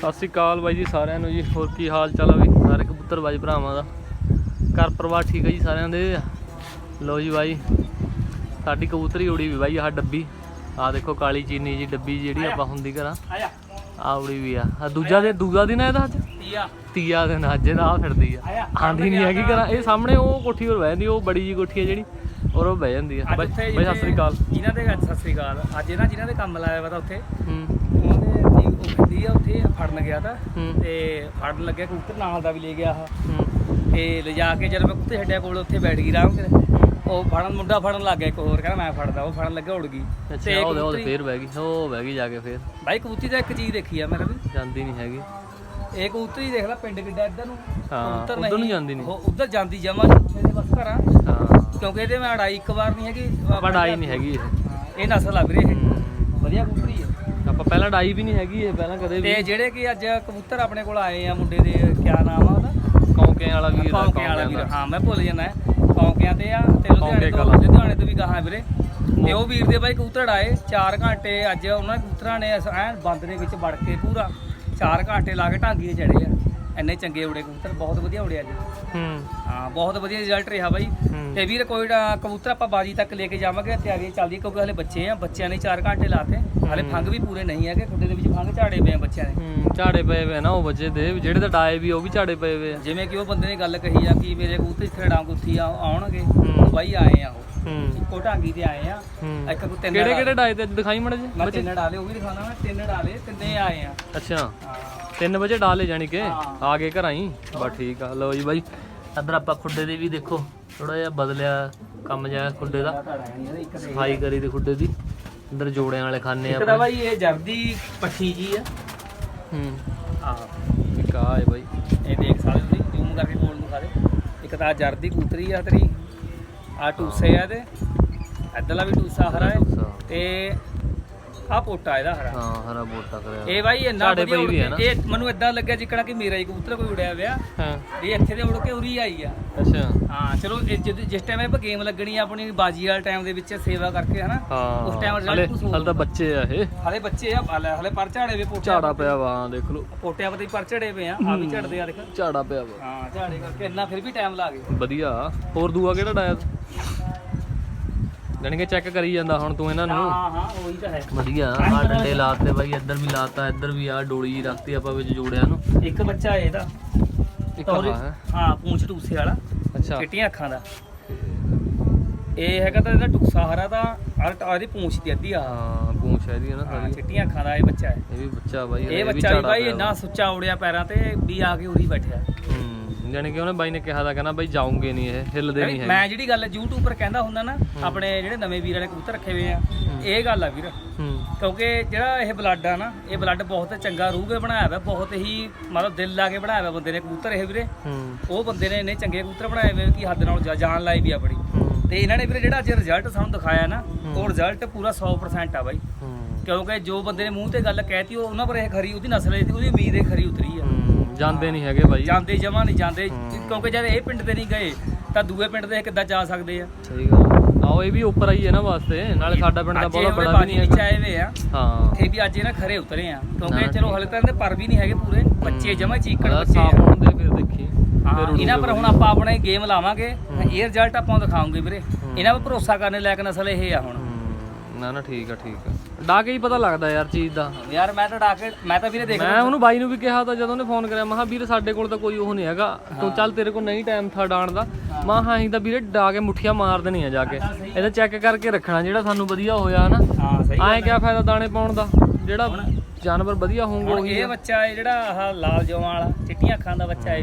ਸਤਿ ਸ਼੍ਰੀ ਅਕਾਲ ਬਾਈ ਜੀ ਸਾਰਿਆਂ ਨੂੰ ਜੀ ਹੋਰ ਕੀ ਹਾਲ ਚਾਲ ਆ ਬਈ? ਸਾਰੇ ਕਬੂਤਰ ਬਾਈ ਭਰਾਵਾਂ ਦਾ। ਘਰ ਪਰਿਵਾਰ ਠੀਕ ਹੈ ਜੀ ਸਾਰਿਆਂ ਦੇ? ਲੋ ਜੀ ਬਾਈ ਸਾਡੀ ਕਬੂਤਰੀ ਉੜੀ ਵੀ ਬਾਈ ਆਹ ਡੱਬੀ। ਆਹ ਦੇਖੋ ਕਾਲੀ ਚੀਨੀ ਜੀ ਡੱਬੀ ਜਿਹੜੀ ਆਪਾਂ ਹੁੰਦੀ ਘਰਾਂ। ਆ ਉੜੀ ਵੀ ਆ। ਆਹ ਦੂਜਾ ਦੇ ਦੂਜਾ ਦਿਨ ਆ ਇਹਦਾ ਅੱਜ? ਤੀਆ। ਤੀਆ ਦਿਨ ਅੱਜ ਇਹਦਾ ਆ ਫਿਰਦੀ ਆ। ਆਂਦੀ ਨਹੀਂ ਹੈਗੀ ਘਰਾਂ। ਇਹ ਸਾਹਮਣੇ ਉਹ ਕੋਠੀ ਹੋਰ ਬਹਿ ਜਾਂਦੀ ਉਹ ਬੜੀ ਜੀ ਕੋਠੀ ਆ ਜਿਹੜੀ ਔਰ ਉਹ ਬਹਿ ਜਾਂਦੀ ਆ। ਬਾਈ ਸਤਿ ਸ਼੍ਰੀ ਅਕਾਲ। ਜਿਨ੍ਹਾਂ ਦੇ ਅੱਜ ਸਤਿ ਸ੍ਰੀ ਅਕਾਲ। ਅੱਜ ਇਹਨਾਂ ਜਿਨ੍ਹਾਂ ਦੇ ਕੰਮ ਲਾਇਆ ਵਾ ਤਾਂ ਉੱਥੇ। ਹੂੰ। ਉਹ ਖੰਦੀ ਆ ਉੱਥੇ ਫੜਨ ਗਿਆ ਤਾਂ। ਤੇ ਫੜਨ ਲੱਗਿਆ ਕਬੂਤਰ ਨਾਲ ਦਾ ਵੀ ਲੈ ਗਿਆ ਹੂੰ। ਤੇ ਲਿਜਾ ਕੇ ਜਦੋਂ ਮੈਂ ਕੁੱਤੇ ਛੱਡਿਆ ਕੋਲ ਉੱਥੇ ਬੈਠ ਗਈ ਆਰਾਮ ਕਰ ਉਹ ਫੜਨ ਮੁੰਡਾ ਫੜਨ ਲੱਗ ਗਿਆ ਇੱਕ ਹੋਰ ਕਹਿੰਦਾ ਮੈਂ ਫੜਦਾ ਉਹ ਫੜਨ ਲੱਗਾ ਉੜ ਗਈ। ਅੱਛਾ ਉਹਦੇ ਕਬੂਤਰੀ- ਫੇਰ ਬਹਿ ਗਈ ਉਹ ਬਹਿ ਗਈ ਜਾ ਕੇ ਫੇਰ। ਬਾਈ ਕਬੂਤਰੀ ਦਾ ਇੱਕ ਚੀਜ਼ ਦੇਖੀ ਆ ਮੇਰਾ ਵੀ ਜਾਂਦੀ ਨਹੀਂ ਹੈਗੀ। ਇਹ ਕਬੂਤਰੀ ਦੇਖ ਲੈ ਪਿੰਡ ਕਿੱਡਾ ਇੱਧਰ ਨੂੰ। ਹਾਂ, ਉੱਧਰ ਨੂੰ ਜਾਂਦੀ ਨਹੀਂ। ਉਹ ਉੱਧਰ ਜਾਂਦੀ ਜਮਾ ਇਹਦੇ ਬਸ ਘਰਾਂ। ਹਾਂ। ਕਿਉਂਕਿ ਇਹਦੇ ਮੈਂ ਅੜਾਈ ਇੱਕ ਵਾਰ ਨਹੀਂ ਹੈਗੀ ਡਾਈ ਨਹੀਂ ਹੈਗੀ ਇਹ। ਇਹ ਨਸਲ ਆ ਵੀਰੇ ਇਹ ਹੂੰ। ਵਧੀਆ ਕਬੂਤਰੀ ਹੈ ਆਪਾਂ ਪਹਿਲਾਂ ਡਾਈ ਵੀ ਨਹੀਂ ਹੈਗੀ ਇਹ ਪਹਿਲਾਂ ਕਦੇ ਵੀ। ਤੇ ਜਿਹੜੇ ਕਿ ਅੱਜ ਕਬੂਤਰ ਆਪਣੇ ਕੋਲ ਆਏ ਆ ਮੁੰਡੇ ਦੇ ਕਿਆ ਨਾਮ ਆ ਉਹਦਾ? ਕੌਂਕੇ ਵਾਲਾ ਵੀਰ ਆ, ਕੌਂਕਿਆਂ ਵਾਲਾ ਕੌਂਕਿਆਂ ਵੀਰ ਦਾ। ਹਾਂ ਮੈਂ ਭੁੱਲ ਜਾਂਦਾ ਕੌਂਕਿਆਂ ਤੇ ਆ ਤੇ ਲੁਧਿਆਣੇ ਤੋਂ। ਲੁਧਿਆਣੇ ਤੋਂ ਵੀ ਗਾਹਾਂ ਵੀਰੇ। ਤੇ ਉਹ ਵੀਰ ਦੇ ਬਾਈ ਕਬੂਤਰ ਆਏ 4 ਘੰਟੇ ਅੱਜ ਉਹਨਾਂ ਦੇ ਕਬੂਤਰਾਂ ਨੇ ਐਨ ਬੰਦ ਦੇ ਵਿੱਚ ਵੜ ਕੇ ਪੂਰਾ। 4 ਘੰਟੇ ਲਾ ਕੇ ਢਾਂਗੀ ਚੜੇ ਆ। ਇੰਨੇ ਚੰਗੇ ਉੜੇ ਕਬੂਤਰ ਬਹੁਤ ਵਧੀਆ ਉੜੇ ਅੱਜ ਹੂੰ। ਹਾਂ ਬਹੁਤ ਵਧੀਆ ਰਿਜ਼ਲਟ ਰਿਹਾ ਬਾਈ। ਤੇ ਵੀਰ ਕੋਈ ਕਬੂਤਰ ਆਪਾਂ ਬਾਜੀ ਤੱਕ ਲੈ ਕੇ ਜਾਵਾਂਗੇ ਤਿਆਰੀ ਚੱਲਦੀ ਕਿਉਂਕਿ ਹਲੇ ਬੱਚੇ ਆ ਬੱਚਿਆਂ ਨੇ 4 ਘੰਟੇ ਲਾਤੇ ਹਲੇ ਫੰਗ ਵੀ ਪੂਰੇ ਨਹੀਂ ਹੈਗੇ ਖੁੱਡੇ ਦੇ ਵਿੱਚ ਫੰਗ ਝਾੜੇ ਪਏ ਆ ਬੱਚਿਆਂ ਨੇ ਹੂੰ ਝਾੜੇ ਪਏ ਵੇ ਨਾ ਉਹ ਬੱਚੇ ਦੇ ਜਿਹੜੇ ਤਾਂ ਡਾਏ ਵੀ ਉਹ ਵੀ ਝਾੜੇ ਪਏ ਵੇ ਜਿਵੇਂ ਕਿ ਉਹ ਬੰਦੇ ਨੇ ਗੱਲ ਕਹੀ ਆ ਕਿ ਮੇਰੇ ਕਬੂਤਰ ਡਾਂਗ ਉੱਥੀ ਆ ਆਉਣਗੇ। ਬਾਈ ਆਏ ਆ ਉਹ। ਹੂੰ। ਇੱਕੋ ਢਾਂਗੀ ਤੇ ਆਏ ਆ। ਇੱਕ ਕੋ ਤਿੰਨ ਕਿਹੜੇ। ਕਿਹੜੇ ਡਾਏ ਤੇ ਦਿਖਾਈ ਮੜੇ ਜੀ ਮੈਂ ਤਿੰਨ ਡਾਲੇ ਉਹ ਵੀ ਦਿਖਾਣਾ ਮੈਂ ਤਿੰਨ ਡਾਲੇ ਤਿੰਨੇ ਆਏ ਆ। ਅੱਛਾ। ਹਾਂ। 3 ਵਜੇ ਡਾਲੇ ਜਾਣੀ ਕਿ। ਆ ਗਏ ਘਰਾਂ ਹੀ। ਬਸ ਠੀਕ ਆ। ਲਓ ਜੀ ਬਾਈ ਇੱਧਰ ਆਪਾਂ ਖੁੱਡੇ ਦੇ ਵੀ ਦੇਖੋ। ਥੋੜਾ ਜਿਹਾ ਬਦਲਿਆ ਕੰਮ ਜਿਹਾ ਖੁੱਡੇ ਦਾ। ਇੱਕ ਤੇ ਸਫ਼ਾਈ ਕਰੀ ਤੇ ਖੁੱਡੇ ਦੀ। ਅੰਦਰ ਜੋੜਿਆਂ ਵਾਲੇ ਖਾਨੇ ਇੱਕ ਆ ਤਾਂ ਬਾਈ ਇਹ ਜਰਦੀ ਪੱਠੀ ਜੀ ਆ। ਹੂੰ। ਆਹ ਇੱਕ ਆ ਹੈ ਬਾਈ। ਇਹ ਦੇਖ ਸਕਦੇ ਤੁਸੀਂ ਜ਼ੂਮ ਕਰਕੇ ਕੋਲ ਨੂੰ ਖਾ ਦੇ ਇੱਕ ਤਾਂ ਜਰਦੀ ਕੂਤਰੀ ਆ ਤੇਰੀ। ਆ ਟੂਸੇ ਆ ਇਹਦੇ। ਇੱਧਰਲਾ ਵੀ ਟੂਸਾ ਹਰਾ ਹੈ। ਤੇ ਆ ਪੋਟਾ ਇਹਦਾ ਹਰਾ। ਹਾਂ ਹਰਾ ਬੋਟਾ ਕਰਿਆ। ਇਹ ਬਾਈ ਇੰਨਾ ਸਾਡੇ ਵਧੀਆ ਪਈ ਵੀ ਕੇ ਹੈ ਨਾ। ਇਹ ਮੈਨੂੰ ਇਦਾਂ ਲੱਗਿਆ ਜਿੱਕਣਾ ਕਿ ਮੇਰਾ ਹੀ ਕਬੂਤਰ ਕੋਈ ਉੜਿਆ ਹੋਇਆ ਹਾਂ। ਵੀ ਇੱਥੇ ਦੇ ਉੜ ਕੇ ਉਰੀ ਆਈ ਆ। ਅੱਛਾ। ਹਾਂ ਚਲੋ ਇਹ ਜਦ- ਜਿਸ ਟਾਈਮ ਇਹ ਗੇਮ ਲੱਗਣੀ ਆ ਆਪਣੀ ਬਾਜੀ ਵਾਲੇ ਟਾਈਮ ਦੇ ਵਿੱਚ ਸੇਵਾ ਕਰਕੇ ਹਨਾ? ਹਾਂ। ਉਸ ਟਾਈਮ ਹਲੇ ਰਿਜ਼ਲਟ ਕੁਝ ਹਲੇ ਤਾਂ ਬੱਚੇ ਆ ਇਹ। ਹਲੇ ਬੱਚੇ ਆ ਹਲੇ ਹਲੇ ਪਰ ਝਾੜੇ ਵੇ ਪੋਟੇ ਝਾੜਾ ਪਿਆ ਵਾ ਹਾਂ, ਦੇਖ ਲਓ। ਪੋਟਿਆਂ ਪਤੇ ਪਰ ਝੜੇ ਪਏ ਆ ਆ ਵੀ ਝੜਦੇ ਆ ਦੇਖ। ਝਾੜਾ ਪਿਆ ਵਾ। ਹਾਂ ਝਾੜੇ ਕਰਕੇ ਇੰਨਾ ਫਿਰ ਵੀ ਟਾਈਮ ਲਾ ਗਏ। ਵਧੀਆ। ਹੋਰ ਦੂਆ ਕਿਹੜਾ ਡਾਇਆ ਜਾਣੀ ਕਿ ਚੈੱਕ ਕਰੀ ਜਾਂਦਾ ਹੁਣ ਤੂੰ ਇਹਨਾਂ ਨੂੰ। ਹਾਂ ਹਾਂ ਉਹੀ ਤਾਂ ਹੈ। ਵਧੀਆ ਆ ਡੰਡੇ ਲਾਤੇ ਬਾਈ ਇੱਧਰ ਵੀ ਲਾਤਾ ਇੱਧਰ ਵੀ ਆ ਡੋਲੀ ਰੱਖਤੀ ਆਪਾਂ ਵਿੱਚ ਜੋੜਿਆ ਨੂੰ। ਇੱਕ ਬੱਚਾ ਇਹਦਾ। ਇੱਕ ਆ ਹੈ। ਹਾਂ ਪੂੰਛ ਟੂਸੇ ਵਾਲਾ। ਅੱਛਾ। ਚਿੱਟੀਆਂ ਅੱਖਾਂ ਦਾ। ਇਹ ਹੈਗਾ ਤਾਂ ਇਹਦਾ ਟੁਕਸਾ ਹਰਾ ਦਾ ਔਰ ਇਹਦੀ ਪੂੰਛ ਦੀ ਅੱਧੀ ਆ। ਹਾਂ ਪੂੰਛ ਹੈ ਇਹਦੀ ਹੈ ਨਾ ਹਾਂ ਸਾਰੀ। ਚਿੱਟੀਆਂ ਅੱਖਾਂ ਦਾ ਇਹ ਬੱਚਾ ਹੈ। ਇਹ ਵੀ ਬੱਚਾ ਬਾਈ ਇਹ ਬੱਚਾ ਵੀ ਬਾਈ ਇੰਨਾ ਸੁੱਚਾ ਉੜਿਆ ਪੈਰਾਂ ਤੇ ਵੀ ਆ ਕੇ ਉਰੀ ਬੈਠਿਆ। ਜਾਣੀ ਕਿ ਉਹਨੇ ਬਾਈ ਨੇ ਕਿਹਾ ਤਾਂ ਕਹਿੰਦਾ ਬਾਈ ਜਾਉਂਗੇ ਨਹੀਂ ਇਹ ਹਿੱਲਦੇ ਨਹੀਂ ਹੈਗੇ। ਮੈਂ ਜਿਹੜੀ ਗੱਲ YouTube ਪਰ ਕਹਿੰਦਾ ਹੁੰਦਾ ਨਾ ਆਪਣੇ ਜਿਹੜੇ ਨਵੇਂ ਵੀਰਾਂ ਨੇ ਕਬੂਤਰ ਰੱਖੇ ਹੋਏ ਆ ਇਹ ਗੱਲ ਆ ਵੀਰ। ਕਿਉਂਕਿ ਜਿਹੜਾ ਇਹ ਬਲੱਡ ਆ ਨਾ ਇਹ ਬਲੱਡ ਬਹੁਤ ਚੰਗਾ ਰੂਹ ਕੇ ਬਣਾਇਆ ਹੋਇਆ ਬਹੁਤ ਹੀ ਮਤਲਬ ਦਿਲ ਲਾ ਕੇ ਬਣਾਇਆ ਹੋਇਆ ਬੰਦੇ ਨੇ ਕਬੂਤਰ ਇਹ ਵੀਰੇ। ਉਹ ਬੰਦੇ ਨੇ ਇੰਨੇ ਚੰਗੇ ਕਬੂਤਰ ਬਣਾਏ ਹੋਏ ਕਿ ਹੱਦ ਨਾਲ ਜਾਨ ਲਾਈ ਵੀ ਆਪਣੀ। ਤੇ ਇਹਨਾਂ ਨੇ ਵੀਰੇ ਜਿਹੜਾ ਅੱਜ ਰਿਜ਼ਲਟ ਸਾਨੂੰ ਦਿਖਾਇਆ ਨਾ ਉਹ ਰਿਜ਼ਲਟ ਪੂਰਾ 100% ਆ ਬਾਈ। ਕਿਉਂਕਿ ਜੋ ਬੰਦੇ ਨੇ ਮੂੰਹ ਤੇ ਗੱਲ ਕਹਿਤੀ ਉਹ ਉਹਨਾਂ ਪਰ ਇਹ ਖਰੀ ਉਹਦੀ ਨਸਲ ਇਹ ਸੀ ਉਹਦੀ ਉਮੀਦ ਇਹ ਖਰੀ ਉਤਰੀ ਆ। ਜਾਂਦੇ ਨਹੀਂ ਹੈਗੇ ਬਾਈ। ਜਾਂਦੇ ਜਮਾ ਨਹੀਂ ਜਾਂਦੇ। ਹੂੰ। ਕਿਉਂਕਿ ਜਦ ਇਹ ਪਿੰਡ ਤੇ ਨਹੀਂ ਗਏ ਤਾਂ ਦੂਏ ਪਿੰਡ ਦੇ ਕਿੱਦਾਂ ਜਾ ਸਕਦੇ ਆ। ਸਹੀ ਗੱਲ। ਆਓ ਇਹ ਵੀ ਉੱਪਰ ਆਈ ਹੈ ਨਾ ਵਾਸਤੇ ਨਾਲੇ ਸਾਡਾ ਪਿੰਡ ਦਾ ਇਹ ਬਹੁਤ ਬੜਾ ਵੀ ਨਹੀਂ ਆਏ ਹੋਏ ਆ। ਹਾਂ। ਇੱਥੇ ਵੀ ਅੱਜ ਇਹਨਾਂ ਖਰੇ ਉਤਰੇ ਆ। ਕਿਉਂਕਿ ਚਲੋ ਹਲੇ ਤਾਂ ਇਹਦੇ ਪਰ ਵੀ ਨਹੀਂ ਹੈਗੇ ਪੂਰੇ। ਬੱਚੇ ਜਮਾ ਚੀਕਣ ਬੱਚੇ ਆ। ਹੋਣ ਦੇ ਫਿਰ ਦੇਖੀ। ਹਾਂ ਇਹਨਾਂ ਪਰ ਹੁਣ। ਆਪਾਂ ਆਪਣੇ ਗੇਮ ਲਾਵਾਂਗੇ। ਇਹ ਰਿਜ਼ਲਟ ਆਪਾਂ ਦਿਖਾਉਂਗੇ ਵੀਰੇ। ਹੂੰ। ਇਹਨਾਂ 'ਤੇ ਭਰੋਸਾ ਕਰਨੇ ਲਾਇਕ ਨਸਲ ਇਹ ਆ ਹੁਣ। ਹੂੰ, ਨਾ ਨਾ ਠੀਕ ਆ ਠੀਕ ਆ। ਡਾ ਕੇ ਹੀ ਪਤਾ ਲੱਗਦਾ ਯਾਰ ਚੀਜ਼ ਦਾ। ਯਾਰ ਮੈਂ ਤਾਂ ਡਾ ਕੇ ਮੈਂ ਤਾਂ ਵੀਰੇ ਦੇਖ ਮੈਂ ਉਹਨੂੰ ਬਾਈ ਨੂੰ ਵੀ ਕਿਹਾ ਤਾਂ ਜਦੋਂ ਉਹਨੇ ਫੋਨ ਕਰਿਆ ਮੈਂ ਕਿਹਾ ਵੀਰ ਸਾਡੇ ਕੋਲ ਤਾਂ ਕੋਈ ਉਹ ਨਹੀਂ ਹੈਗਾ। ਤੂੰ ਚੱਲ ਤੇਰੇ ਕੋਲ ਨਹੀਂ ਟਾਈਮ ਥਾ ਡਾਣ ਦਾ। ਮੈਂ ਹਾਂ ਅਸੀਂ ਤਾਂ ਵੀਰੇ ਡਾ ਕੇ ਮੁੱਠੀਆਂ ਮਾਰ ਦੇਣੀਆਂ ਜਾ ਕੇ। ਇਹਦਾ ਚੈੱਕ ਕਰਕੇ ਰੱਖਣਾ ਜਿਹੜਾ ਸਾਨੂੰ ਵਧੀਆ ਹੋਇਆ ਨਾ। ਹਾਂ ਸਹੀ ਐਂ ਕਿਆ ਫਾਇਦਾ ਦਾਣੇ ਪਾਉਣ ਦਾ? ਜਿਹੜਾ ਜਾਨਵਰ ਵਧੀਆ ਹੋਊਗਾ ਉਹੀ ਇਹ ਬੱਚਾ ਹੈ ਜਿਹੜਾ ਆਹ ਲਾਲ ਜਵਾਂ ਵਾਲਾ ਚਿੱਟੀਆਂ ਅੱਖਾਂ ਦਾ ਬੱਚਾ ਹੈ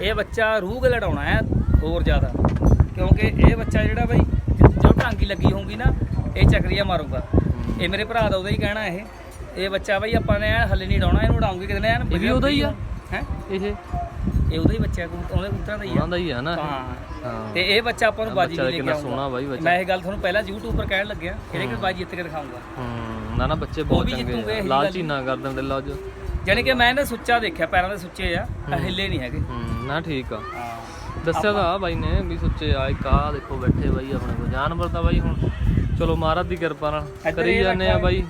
ਇਹ ਬੱਚਾ ਰੂਹ ਲੜਾਉਣਾ ਹੈ ਹੋਰ ਜ਼ਿਆਦਾ। ਕਿਉਂਕਿ ਇਹ ਬੱਚਾ ਜਿਹੜਾ ਬਈ ਜੋ ਢਾਂਗੀ ਲੱਗੀ ਹੋਊਗੀ ਨਾ ਇਹ ਚੱਕਰੀਆ ਮਾਰੂਗਾ। ਇਹ ਮੇਰੇ ਭਰਾ ਦਾ ਉਹਦਾ ਹੀ ਕਹਿਣਾ ਇਹ। ਇਹ ਬੱਚਾ ਬਈ ਆਪਾਂ ਨੇ ਹੱਲੇ ਨਹੀਂ ਡਾਉਣਾ ਇਹਨੂੰ ਉਡਾਉਂਗੇ ਕਿਤੇ ਐਨ। ਇਹ ਵੀ ਉਹਦਾ ਹੀ ਆ? ਹੈ? ਇਹ? ਇਹ ਉਹਦਾ ਹੀ ਬੱਚਾ ਉਹਦੇ ਕਬੂਤਰਾਂ ਦਾ ਹੀ ਆ। ਉਹਨਾਂ ਦਾ ਹੀ ਆ ਨਾ? ਹਾਂ। ਤੇ ਇਹ ਬੱਚਾ ਆਪਾਂ ਨੂੰ ਬਾਜੀ ਲੈ ਕੇ ਬੱਚਾ। ਮੈਂ ਇਹ ਗੱਲ ਤੁਹਾਨੂੰ ਪਹਿਲਾਂ YouTube ਪਰ ਕਹਿਣ ਲੱਗਿਆ ਕਿਹੜੇ ਕਿ ਬਾਜੀ ਜਿੱਤ ਕੇ ਦਿਖਾਉਂਗਾ ਹੂੰ ਨਾ ਨਾ ਬੱਚੇ ਬਹੁਤ ਚੰਗੇ ਲਾਲਚੀ ਨਾ ਕਰ ਦਿੰਦੇ ਲਓ ਜੋ। ਯਾਨੀ ਕਿ ਮੈਂ ਇਹਨੇ ਸੁੱਚਾ ਦੇਖਿਆ ਪੈਰਾਂ ਦੇ ਸੁੱਚੇ ਆ ਹਿੱਲੇ ਨਹੀਂ ਹੈਗੇ। ਹੂੰ ਨਾ ਠੀਕ ਆ। ਦੱਸਿਆ ਤਾਂ ਬਾਈ ਨੇ ਵੀ ਸੁੱਚੇ ਆ ਇੱਕ ਆ ਦੇਖੋ ਬੈਠੇ ਬਾਈ ਆਪਣੇ ਕੋਲ। ਜਾਨਵਰ ਤਾਂ ਬਾਈ ਹੁਣ ਚਲੋ ਮਹਾਰਾਜ ਦੀ ਕਿਰਪਾ ਨਾਲ ਕਰੀ ਜਾਂਦੇ ਆ ਬਾਈ।